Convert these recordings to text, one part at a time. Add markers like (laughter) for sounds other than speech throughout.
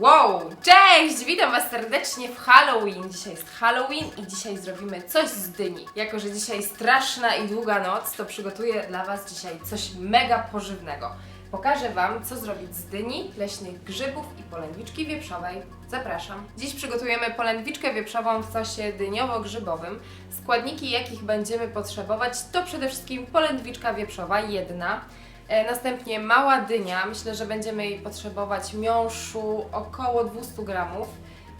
Wow! Cześć! Witam Was serdecznie w Halloween. Dzisiaj jest Halloween i dzisiaj zrobimy coś z dyni. Jako, że dzisiaj straszna i długa noc, to przygotuję dla Was dzisiaj coś mega pożywnego. Pokażę Wam, co zrobić z dyni, leśnych grzybów i polędwiczki wieprzowej. Zapraszam. Dziś przygotujemy polędwiczkę wieprzową w sosie dyniowo-grzybowym. Składniki, jakich będziemy potrzebować, to przede wszystkim polędwiczka wieprzowa, jedna. E, Następnie mała dynia, myślę, że będziemy jej potrzebować miąższu około 200 gramów.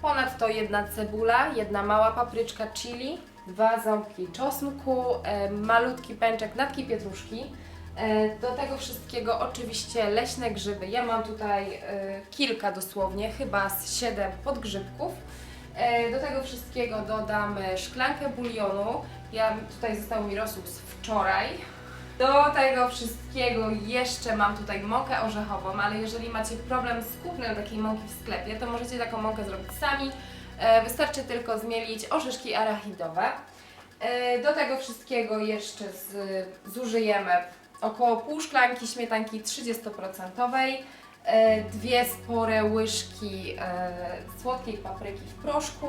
Ponadto jedna cebula, jedna mała papryczka chili, dwa ząbki czosnku, e, malutki pęczek natki pietruszki. E, Do tego wszystkiego oczywiście leśne grzyby. Ja mam tutaj kilka dosłownie, chyba z 7 podgrzybków. Do tego wszystkiego dodam szklankę bulionu. Ja tutaj został mi rosół z wczoraj. Do tego wszystkiego jeszcze mam tutaj mąkę orzechową, ale jeżeli macie problem z kupnem takiej mąki w sklepie, to możecie taką mąkę zrobić sami. E, Wystarczy tylko zmielić orzeszki arachidowe. E, Do tego wszystkiego jeszcze z, zużyjemy około pół szklanki śmietanki 30%, e, dwie spore łyżki słodkiej papryki w proszku.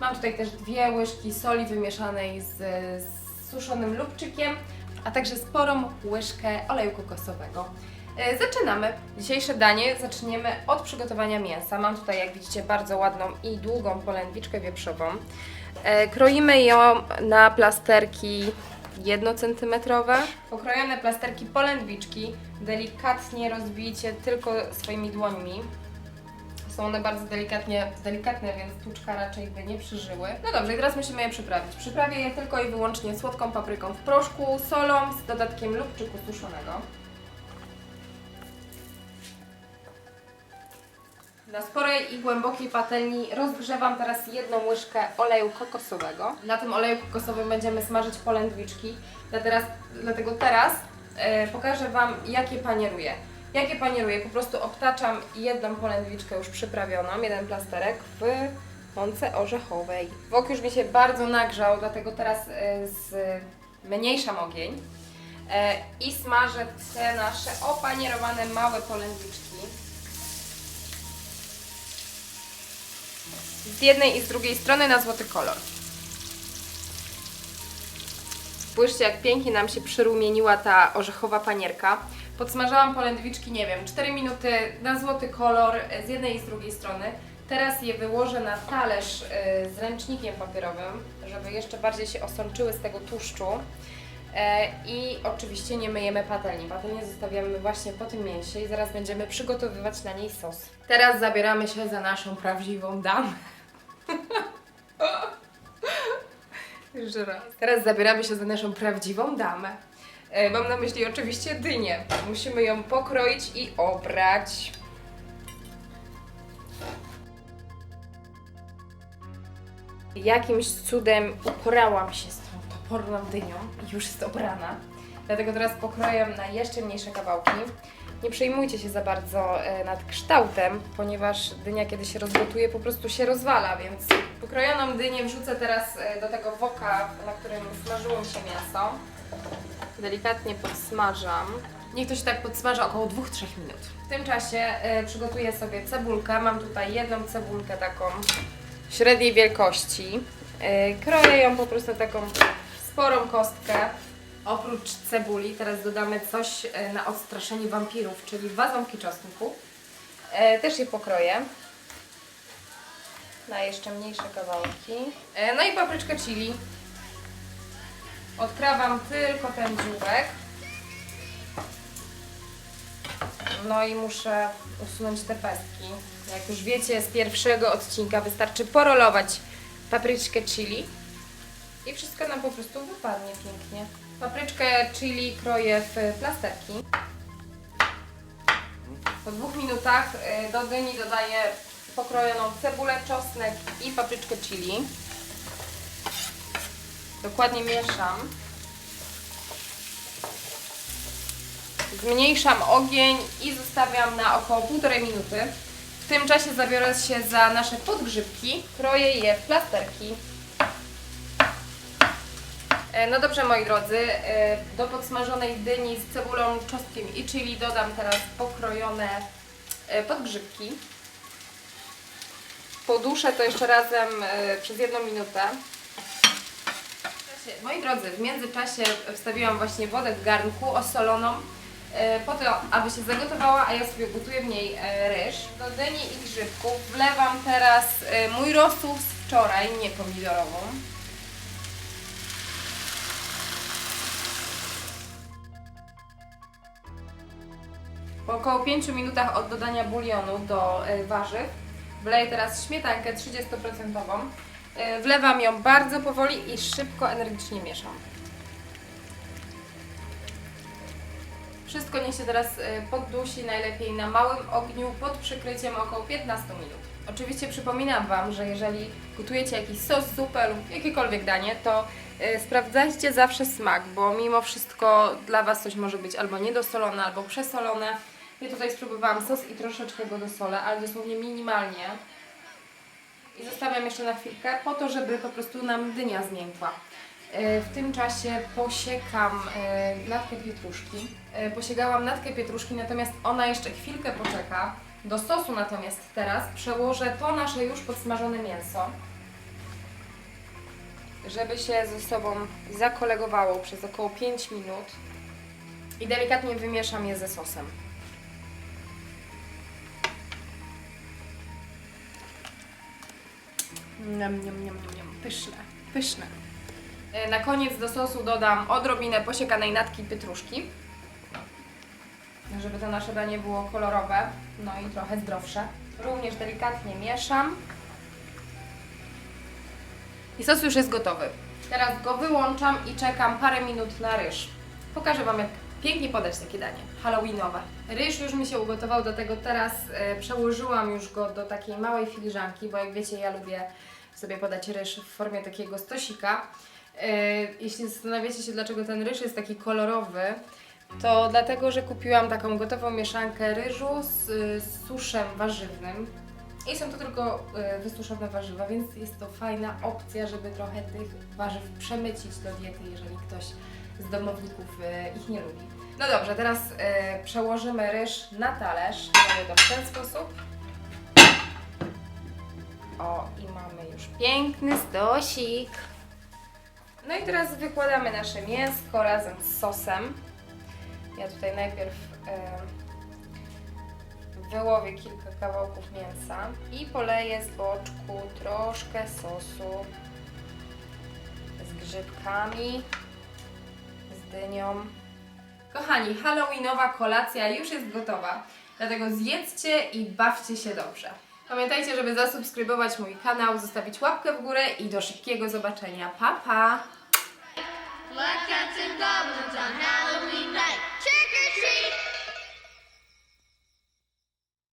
Mam tutaj też dwie łyżki soli wymieszanej z, z suszonym lubczykiem, a także sporą łyżkę oleju kokosowego. E, Zaczynamy. Dzisiejsze danie zaczniemy od przygotowania mięsa. Mam tutaj, jak widzicie, bardzo ładną i długą polędwiczkę wieprzową. E, Kroimy ją na plasterki 1 cm. Pokrojone plasterki polędwiczki delikatnie rozbijcie tylko swoimi dłońmi. Są one bardzo delikatnie, delikatne, więc tuczka raczej by nie przeżyły. No dobrze, i teraz musimy je przyprawić. Przyprawię je tylko i wyłącznie słodką papryką w proszku, solą z dodatkiem lubczyku suszonego. Na sporej i głębokiej patelni rozgrzewam teraz jedną łyżkę oleju kokosowego. Na tym oleju kokosowym będziemy smażyć polędwiczki. Ja teraz, dlatego teraz e, pokażę Wam, jakie panieruję. Jakie panieruję? Po prostu obtaczam jedną polędwiczkę już przyprawioną, jeden plasterek w mące orzechowej. Wok już mi się bardzo nagrzał, dlatego teraz e, zmniejszam ogień e, i smażę te nasze opanierowane małe polędwiczki. z jednej i z drugiej strony na złoty kolor. Spójrzcie, jak pięknie nam się przyrumieniła ta orzechowa panierka. Podsmażałam polędwiczki, nie wiem, 4 minuty na złoty kolor z jednej i z drugiej strony. Teraz je wyłożę na talerz e, z ręcznikiem papierowym, żeby jeszcze bardziej się osączyły z tego tłuszczu. E, I oczywiście nie myjemy patelni. Patelnię zostawiamy właśnie po tym mięsie i zaraz będziemy przygotowywać na niej sos. Teraz zabieramy się za naszą prawdziwą damę. (laughs) Jeszcze raz. Teraz zabieramy się za naszą prawdziwą damę. E, Mam na myśli oczywiście dynię. Musimy ją pokroić i obrać. Jakimś cudem uporałam się z tą toporną dynią i już jest obrana. Dlatego teraz pokroję na jeszcze mniejsze kawałki. Nie przejmujcie się za bardzo e, nad kształtem, ponieważ dynia kiedy się rozgotuje po prostu się rozwala, więc pokrojoną dynię wrzucę teraz e, do tego woka, na którym smażyło mi się mięso. Delikatnie podsmażam. Niech to się tak podsmaża około 2-3 minut. W tym czasie e, przygotuję sobie cebulkę. Mam tutaj jedną cebulkę taką średniej wielkości. E, kroję ją po prostu taką sporą kostkę. Oprócz cebuli teraz dodamy coś e, na odstraszenie wampirów, czyli dwa ząbki czosnku. E, Też je pokroję na jeszcze mniejsze kawałki. E, No i papryczkę chili. Odkrawam tylko ten dzióbek. No i muszę usunąć te pestki. Jak już wiecie z pierwszego odcinka wystarczy porolować papryczkę chili i wszystko nam po prostu wypadnie pięknie. Papryczkę chili kroję w plasterki. Po dwóch minutach y, do dyni dodaję pokrojoną cebulę, czosnek i papryczkę chili. Dokładnie mieszam. Zmniejszam ogień i zostawiam na około półtorej minuty. W tym czasie zabiorę się za nasze podgrzybki. Kroję je w plasterki. E, No dobrze moi drodzy, e, do podsmażonej dyni z cebulą, czosnkiem i chili dodam teraz pokrojone e, podgrzybki. poduszę to jeszcze razem przez jedną minutę. Moi drodzy, w międzyczasie wstawiłam właśnie wodę w garnku osoloną e, po to, aby się zagotowała, a ja sobie gotuję w niej e, ryż. Do dyni i grzybków wlewam teraz e, mój rosół z wczoraj, nie pomidorową. Po około 5 minutach od dodania bulionu do warzyw wleję teraz śmietankę 30%. E, Wlewam ją bardzo powoli i szybko, energicznie mieszam. Wszystko niech się teraz e, poddusi, najlepiej na małym ogniu pod przykryciem około 15 minut. Oczywiście przypominam Wam, że jeżeli gotujecie jakiś sos, zupę lub jakiekolwiek danie, to e, sprawdzajcie zawsze smak, bo mimo wszystko dla Was coś może być albo niedosolone, albo przesolone. Ja tutaj spróbowałam sos i troszeczkę go dosolę, ale dosłownie minimalnie. I zostawiam jeszcze na chwilkę po to, żeby po prostu nam dynia zmiękła. E, W tym czasie posiekam e, natkę pietruszki. E, Posiekałam natkę pietruszki, natomiast ona jeszcze chwilkę poczeka. Do sosu natomiast teraz przełożę to nasze już podsmażone mięso, żeby się ze sobą zakolegowało przez około 5 minut i delikatnie wymieszam je ze sosem. Niam, niam, niam, niam. Pyszne, pyszne. E, Na koniec do sosu dodam odrobinę posiekanej natki pietruszki, żeby to nasze danie było kolorowe, no i trochę zdrowsze. Również delikatnie mieszam. I sos już jest gotowy. Teraz go wyłączam i czekam parę minut na ryż. Pokażę Wam, jak pięknie podać takie danie halloweenowe. Ryż już mi się ugotował, do tego teraz e, przełożyłam już go do takiej małej filiżanki, bo jak wiecie, ja lubię sobie podać ryż w formie takiego stosika. E, jeśli zastanawiacie się, dlaczego ten ryż jest taki kolorowy, to dlatego, że kupiłam taką gotową mieszankę ryżu z, z suszem warzywnym. I są to tylko e, wysuszone warzywa, więc jest to fajna opcja, żeby trochę tych warzyw przemycić do diety, jeżeli ktoś z domowników e, ich nie lubi. No dobrze, teraz e, przełożymy ryż na talerz. Robię to w ten sposób. O, i mamy już piękny stosik. No i teraz wykładamy nasze mięsko razem z sosem. Ja tutaj najpierw e, wyłowię kilka kawałków mięsa i poleję z boczku troszkę sosu z grzybkami, dynią. Kochani, halloweenowa kolacja już jest gotowa, dlatego zjedzcie i bawcie się dobrze. Pamiętajcie, żeby zasubskrybować mój kanał, zostawić łapkę w górę i do szybkiego zobaczenia. Pa, pa! Black cats and goblins on